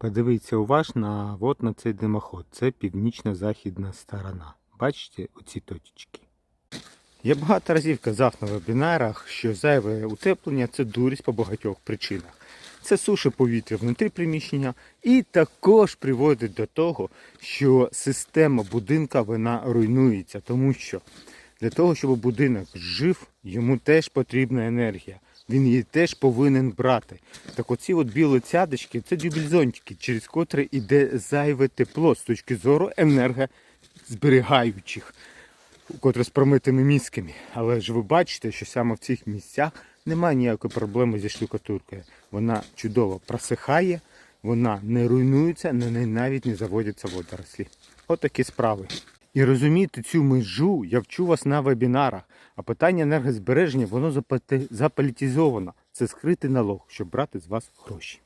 Подивіться уважно от на цей димоход. Це північно-західна сторона. Бачите оці точечки? Я багато разів казав на вебінарах, що зайве утеплення це дурість по багатьох причинах. Це суше повітря внутрі приміщення і також приводить до того, що система будинка вона руйнується, тому що для того, щоб будинок жив, йому теж потрібна енергія. Він її теж повинен брати. Так оці от білі цядочки це дюбельзонтики, через котрі йде зайве тепло з точки зору енергозберігаючих, котре з промитими мізками. Але ж ви бачите, що саме в цих місцях немає ніякої проблеми зі штукатуркою. Вона чудово просихає, вона не руйнується, на неї навіть не заводяться водорослі. От такі справи. І розуміти цю межу я вчу вас на вебінарах. А питання енергозбереження воно заполітизовано. Це скритий налог, щоб брати з вас гроші.